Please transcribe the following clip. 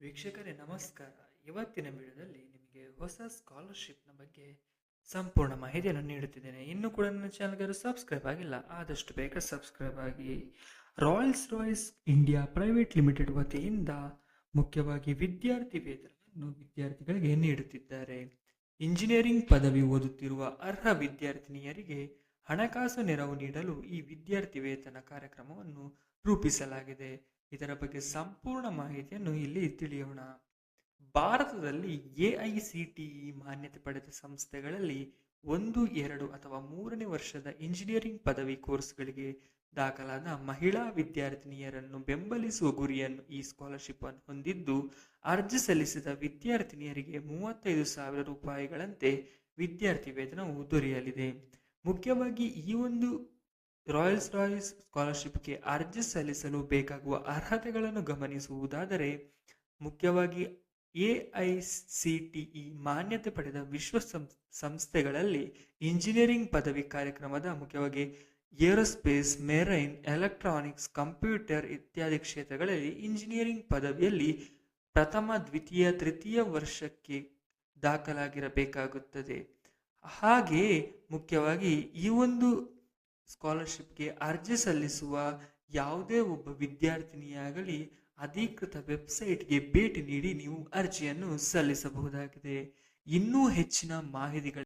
ವೀಕ್ಷಕರೇ, ನಮಸ್ಕಾರ. ಇವತ್ತಿನ ವಿಡಿಯೋದಲ್ಲಿ ನಿಮಗೆ ಹೊಸ ಸ್ಕಾಲರ್ಶಿಪ್ನ ಬಗ್ಗೆ ಸಂಪೂರ್ಣ ಮಾಹಿತಿಯನ್ನು ನೀಡುತ್ತಿದ್ದೇನೆ. ಇನ್ನೂ ಕೂಡ ನನ್ನ ಚಾನಲ್ಗೆ ಸಬ್ಸ್ಕ್ರೈಬ್ ಆಗಿಲ್ಲ, ಆದಷ್ಟು ಬೇಗ ಸಬ್ಸ್ಕ್ರೈಬ್ ಆಗಿ. Royals Royce India private limited ವತಿಯಿಂದ ಮುಖ್ಯವಾಗಿ ವಿದ್ಯಾರ್ಥಿ ವೇತನವನ್ನು ವಿದ್ಯಾರ್ಥಿಗಳಿಗೆ ನೀಡುತ್ತಿದ್ದಾರೆ. ಇಂಜಿನಿಯರಿಂಗ್ ಪದವಿ ಓದುತ್ತಿರುವ ಅರ್ಹ ವಿದ್ಯಾರ್ಥಿನಿಯರಿಗೆ ಹಣಕಾಸು ನೆರವು ನೀಡಲು ಈ ವಿದ್ಯಾರ್ಥಿ ವೇತನ ಕಾರ್ಯಕ್ರಮವನ್ನು ರೂಪಿಸಲಾಗಿದೆ. ಇದರ ಬಗ್ಗೆ ಸಂಪೂರ್ಣ ಮಾಹಿತಿಯನ್ನು ಇಲ್ಲಿ ತಿಳಿಯೋಣ. ಭಾರತದಲ್ಲಿ ಎಐಸಿಟಿಇ ಮಾನ್ಯತೆ ಪಡೆದ ಸಂಸ್ಥೆಗಳಲ್ಲಿ ಒಂದು, ಎರಡು ಅಥವಾ ಮೂರನೇ ವರ್ಷದ ಇಂಜಿನಿಯರಿಂಗ್ ಪದವಿ ಕೋರ್ಸ್ಗಳಿಗೆ ದಾಖಲಾದ ಮಹಿಳಾ ವಿದ್ಯಾರ್ಥಿನಿಯರನ್ನು ಬೆಂಬಲಿಸುವ ಗುರಿಯನ್ನು ಈ ಸ್ಕಾಲರ್ಶಿಪ್ ಅನ್ನು ಹೊಂದಿದ್ದು, ಅರ್ಜಿ ಸಲ್ಲಿಸಿದ ವಿದ್ಯಾರ್ಥಿನಿಯರಿಗೆ ಮೂವತ್ತೈದು ಸಾವಿರ ರೂಪಾಯಿಗಳಂತೆ ವಿದ್ಯಾರ್ಥಿ ವೇತನವು ದೊರೆಯಲಿದೆ. ಮುಖ್ಯವಾಗಿ ಈ ಒಂದು ರಾಯಲ್ಸ್ ರಾಯ್ಸ್ ಸ್ಕಾಲರ್ಶಿಪ್ಗೆ ಅರ್ಜಿ ಸಲ್ಲಿಸಲು ಬೇಕಾಗುವ ಅರ್ಹತೆಗಳನ್ನು ಗಮನಿಸುವುದಾದರೆ, ಮುಖ್ಯವಾಗಿ ಎ ಐ ಸಿ ಟಿಇ ಮಾನ್ಯತೆ ಪಡೆದ ವಿಶ್ವ ಸಂಸ್ಥೆಗಳಲ್ಲಿ ಇಂಜಿನಿಯರಿಂಗ್ ಪದವಿ ಕಾರ್ಯಕ್ರಮದ ಮುಖ್ಯವಾಗಿ ಏರೋಸ್ಪೇಸ್, ಮೆರೈನ್, ಎಲೆಕ್ಟ್ರಾನಿಕ್ಸ್, ಕಂಪ್ಯೂಟರ್ ಇತ್ಯಾದಿ ಕ್ಷೇತ್ರಗಳಲ್ಲಿ ಇಂಜಿನಿಯರಿಂಗ್ ಪದವಿಯಲ್ಲಿ ಪ್ರಥಮ, ದ್ವಿತೀಯ, ತೃತೀಯ ವರ್ಷಕ್ಕೆ ದಾಖಲಾಗಿರಬೇಕಾಗುತ್ತದೆ. ಹಾಗೆಯೇ ಮುಖ್ಯವಾಗಿ ಈ ಒಂದು ಸ್ಕಾಲರ್ಶಿಪ್ಗೆ ಅರ್ಜಿ ಸಲ್ಲಿಸುವ ಯಾವುದೇ ಒಬ್ಬ ವಿದ್ಯಾರ್ಥಿನಿಯಾಗಲಿ ಅಧಿಕೃತ ವೆಬ್ಸೈಟ್ಗೆ ಭೇಟಿ ನೀಡಿ ನೀವು ಅರ್ಜಿಯನ್ನು ಸಲ್ಲಿಸಬಹುದಾಗಿದೆ. ಇನ್ನೂ ಹೆಚ್ಚಿನ ಮಾಹಿತಿಗಳ